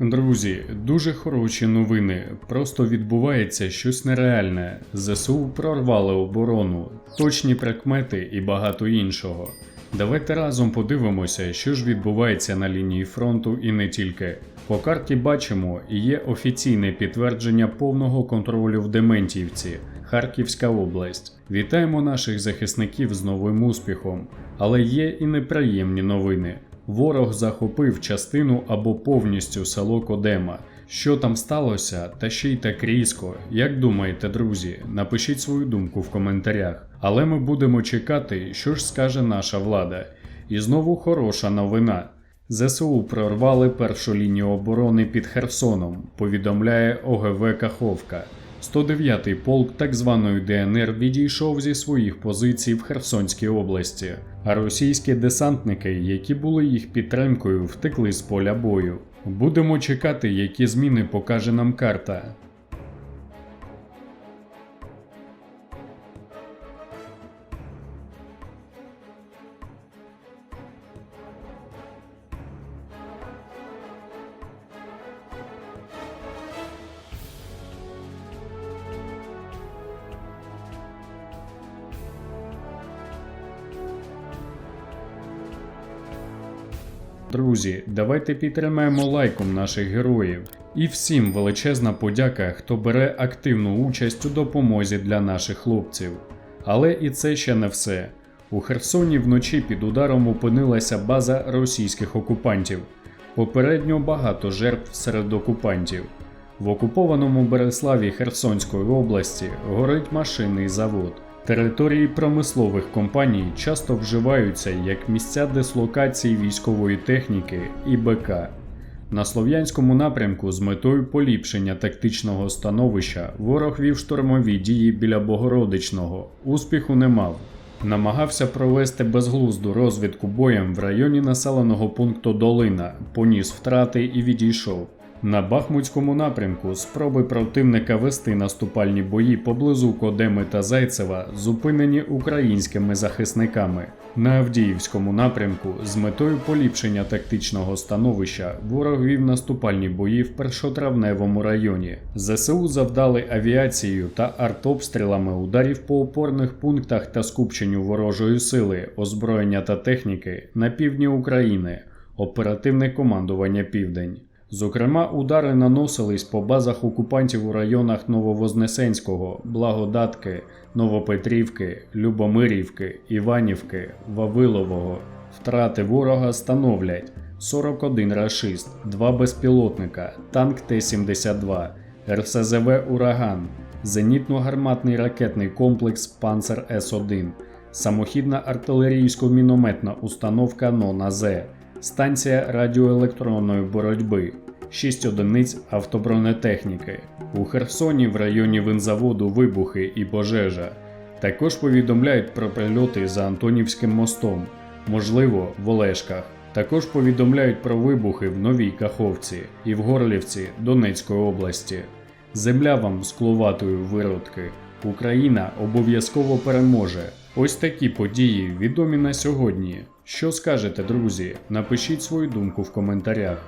Друзі, дуже хороші новини. Просто відбувається щось нереальне. ЗСУ прорвали оборону, точні прикмети і багато іншого. Давайте разом подивимося, що ж відбувається на лінії фронту і не тільки. По карті бачимо, є офіційне підтвердження повного контролю в Дементівці, Харківська область. Вітаємо наших захисників з новим успіхом, але є і неприємні новини. Ворог захопив частину або повністю село Кодема. Що там сталося, та ще й так різко. Як думаєте, друзі? Напишіть свою думку в коментарях. Але ми будемо чекати, що ж скаже наша влада. І знову хороша новина. ЗСУ прорвали першу лінію оборони під Херсоном, повідомляє ОГВ Каховка. 109-й полк так званої ДНР відійшов зі своїх позицій в Херсонській області, а російські десантники, які були їх підтримкою, втекли з поля бою. Будемо чекати, які зміни покаже нам карта. Друзі, давайте підтримаємо лайком наших героїв. І всім величезна подяка, хто бере активну участь у допомозі для наших хлопців. Але і це ще не все. У Херсоні вночі під ударом опинилася база російських окупантів. Попередньо багато жертв серед окупантів. В окупованому Береславі Херсонської області горить машинний завод. Території промислових компаній часто вживаються як місця дислокації військової техніки і БК. На слов'янському напрямку з метою поліпшення тактичного становища ворог вів штурмові дії біля Богородичного. Успіху не мав. Намагався провести безглузду розвідку боєм в районі населеного пункту Долина, поніс втрати і відійшов. На Бахмутському напрямку спроби противника вести наступальні бої поблизу Кодеми та Зайцева зупинені українськими захисниками. На Авдіївському напрямку з метою поліпшення тактичного становища ворог вів наступальні бої в першотравневому районі. ЗСУ завдали авіацією та артобстрілами ударів по опорних пунктах та скупченню ворожої сили, озброєння та техніки на півдні України. Оперативне командування Південь. Зокрема, удари наносились по базах окупантів у районах Нововознесенського, Благодатки, Новопетрівки, Любомирівки, Іванівки, Вавилового. Втрати ворога становлять 41 рашист, 2 безпілотника, танк Т-72, РСЗВ Ураган, зенітно-гарматний ракетний комплекс Панцер С-1, самохідна артилерійсько-мінометна установка НОНАЗ, станція радіоелектронної боротьби, 6 одиниць автобронетехніки. У Херсоні в районі винзаводу вибухи і пожежа. Також повідомляють про прильоти за Антонівським мостом, можливо, в Олешках. Також повідомляють про вибухи в Новій Каховці і в Горлівці Донецької області. Земля вам скловатою виродки. Україна обов'язково переможе. Ось такі події відомі на сьогодні. Що скажете, друзі? Напишіть свою думку в коментарях.